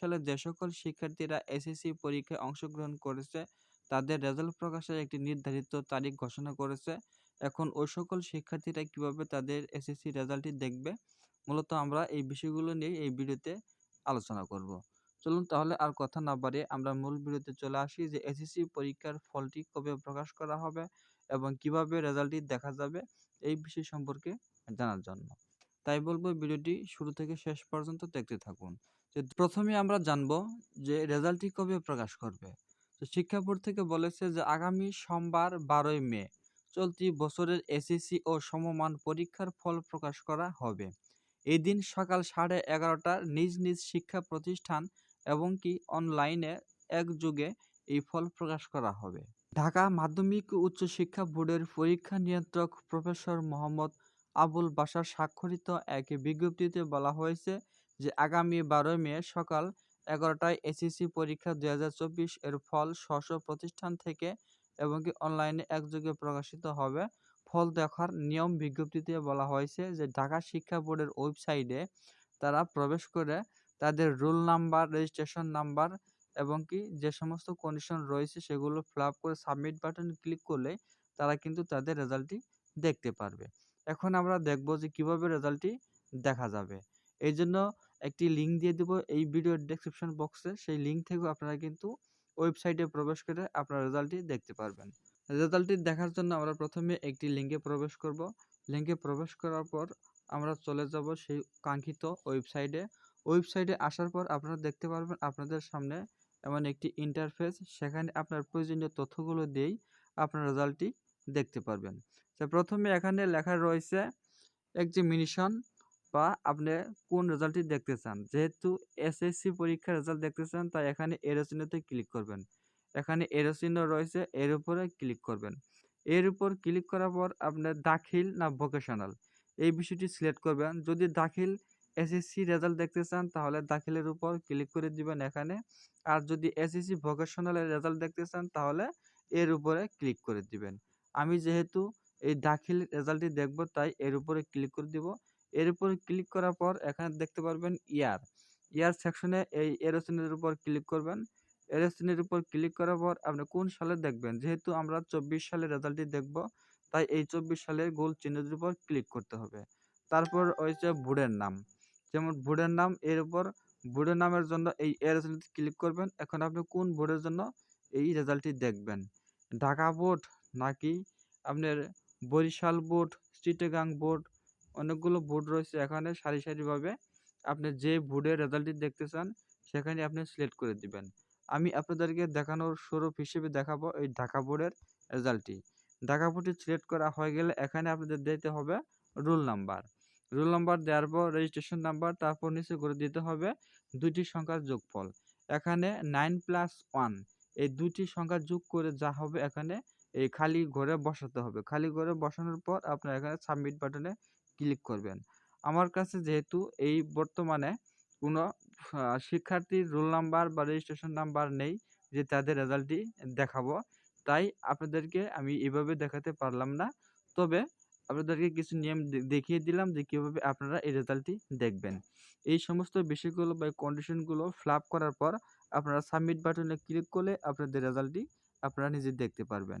সালে যে সকল শিক্ষার্থীরা এসএসসি পরীক্ষায় অংশগ্রহণ করেছে, তাদের রেজাল্ট প্রকাশের একটি নির্ধারিত তারিখ ঘোষণা করেছে। এখন ওই সকল শিক্ষার্থীরা কীভাবে তাদের এসএসসি রেজাল্টটি দেখবে? মূলত আমরা এই বিষয়গুলো নিয়ে এই ভিডিওতে আলোচনা করব। চলুন তাহলে আর কথা না বাড়িয়ে আমরা মূল ভিডিওতে চলে আসি যে এসএসসি পরীক্ষার ফলটি কবে প্রকাশ করা হবে এবং কীভাবে রেজাল্টটি দেখা যাবে এই বিষয় সম্পর্কে জানার জন্য। তাই বলব ভিডিওটি শুরু থেকে শেষ পর্যন্ত দেখতে থাকুন। যে প্রথমে আমরা জানব যে রেজাল্টটি কবে প্রকাশ করবে। তো শিক্ষা বোর্ড থেকে বলেছে যে আগামী সোমবার বারোই মে চলতি বছরের এসএসসি ও সমমান পরীক্ষার ফল প্রকাশ করা হবে। এই দিন সকাল সাড়ে এগারোটার নিজ নিজ শিক্ষা প্রতিষ্ঠান এবং কি অনলাইনে একযোগে এই ফল প্রকাশ করা হবে। ঢাকা মাধ্যমিক উচ্চ শিক্ষা বোর্ডের পরীক্ষা নিয়ন্ত্রক প্রফেসর মোহাম্মদ আবুল বাসার স্বাক্ষরিত এক বিজ্ঞপ্তিতে বলা হয়েছে যে আগামী বারোই মে সকাল এগারোটায় এসএসসি পরীক্ষা দু হাজার চব্বিশ এর ফল স্ব প্রতিষ্ঠান থেকে এবং কি অনলাইনে একযোগে প্রকাশিত হবে। ফল দেখার নিয়ম বিজ্ঞপ্তিতে বলা হয়েছে যে ঢাকা শিক্ষা বোর্ডের ওয়েবসাইটে তারা প্রবেশ করে তাদের রোল নাম্বার, রেজিস্ট্রেশন নাম্বার এবং কি যে সমস্ত কন্ডিশন রয়েছে সেগুলো ফিল করে সাবমিট বাটন ক্লিক করলে তারা কিন্তু তাদের রেজাল্টটি দেখতে পারবে। এখন আমরা দেখব যে কীভাবে রেজাল্টটি দেখা যাবে। এই জন্য একটি লিঙ্ক দিয়ে দেবো এই ভিডিওর ডেসক্রিপশন বক্সে সেই লিঙ্ক থেকেও আপনারা কিন্তু ওয়েবসাইটে প্রবেশ করে আপনার রেজাল্টটি দেখতে পারবেন। রেজাল্টটি দেখার জন্য আমরা প্রথমে একটি লিঙ্কে প্রবেশ করব। লিঙ্কে প্রবেশ করার পর আমরা চলে যাব সেই কাঙ্ক্ষিত ওয়েবসাইটে ওয়েবসাইটে আসার পর আপনারা দেখতে পারবেন আপনাদের সামনে এমন একটি ইন্টারফেস সেখানে আপনার প্রয়োজনীয় তথ্যগুলো দিয়েই আপনার রেজাল্টটি দেখতে পারবেন। তো প্রথমে এখানে লেখা রয়েছে, একটি এক্সামিনেশন বা আপনি কোন রেজাল্টটি দেখতে চান? যেহেতু এসএসসি পরীক্ষার রেজাল্ট দেখতে চান, তাই এখানে এরোচিহ্নতে ক্লিক করবেন। এখানে এরোচিহ্ন রয়েছে, এর উপরে ক্লিক করবেন। এর উপর ক্লিক করার পর আপনার দাখিল না ভোকেশনাল এই বিষয়টি সিলেক্ট করবেন। যদি দাখিল এসএসসি রেজাল্ট দেখতে চান, তাহলে দাখিলের উপর ক্লিক করে দিবেন এখানে। আর যদি এসএসসি ভোকেশনালের রেজাল্ট দেখতে চান, তাহলে এর উপরে ক্লিক করে দিবেন। আমি যেহেতু এই দাখিল রেজাল্টটি দেখব, তাই এর উপরে ক্লিক করে দিব। এর উপর ক্লিক করার পর এখানে দেখতে পারবেন ইয়ার। ইয়ার সেকশনে এই এরোসিনের উপর ক্লিক করবেন। এরোসিনের উপর ক্লিক করার পর আপনি কোন সালে দেখবেন? যেহেতু আমরা চব্বিশ সালের রেজাল্টটি দেখব, তাই এই চব্বিশ সালের গোল চিহ্নের উপর ক্লিক করতে হবে। তারপর হয়েছে বুড়ের নাম। যেমন বুড়ের নাম, এর উপর বুড়ের নামের জন্য এই এরোসিনতে ক্লিক করবেন। এখন আপনি কোন বোর্ডের জন্য এই রেজাল্টটি দেখবেন? ঢাকা বোর্ড নাকি আপনার বরিশাল বোর্ড চিটেগাং বোর্ড অনেকগুলো বোর্ড রয়েছে এখানে সারি সারিভাবে। আপনি যে বোর্ডের রেজাল্টটি দেখতে চান, সেখানে আপনি সিলেক্ট করে দিবেন। আমি আপনাদেরকে দেখানোর স্বরূপ হিসেবে দেখাবো এই ঢাকা বোর্ডের রেজাল্টটি ঢাকা বোর্ডটি সিলেক্ট করা হয়ে গেলে এখানে আপনাদের দিতে হবে রোল নাম্বার রোল নাম্বার দেওয়ার পর রেজিস্ট্রেশন নাম্বার তারপর নিচে করে দিতে হবে দুইটি সংখ্যার যোগফল। এখানে নাইন প্লাস ওয়ান এই দুটি সংখ্যা যোগ করে যা হবে এখানে এই খালি ঘরে বসাতে হবে। খালি ঘরে বসানোর পর আপনার এখানে সাবমিট বাটনে ক্লিক করবেন। আমার কাছে যেহেতু এই বর্তমানে কোনো শিক্ষার্থীর রোল নাম্বার বা রেজিস্ট্রেশন নাম্বার নেই যে তাদের রেজাল্টটি দেখাবো, তাই আপনাদেরকে আমি এভাবে দেখাতে পারলাম না। তবে আপনাদেরকে কিছু নিয়ম দেখিয়ে দিলাম যে কীভাবে আপনারা এই রেজাল্টটি দেখবেন। এই সমস্ত বিষয়গুলো বা কন্ডিশনগুলো ফ্লাপ করার পর আপনারা সাবমিট বাটনে ক্লিক করলে আপনাদের রেজাল্টটি আপনারা নিজে দেখতে পারবেন।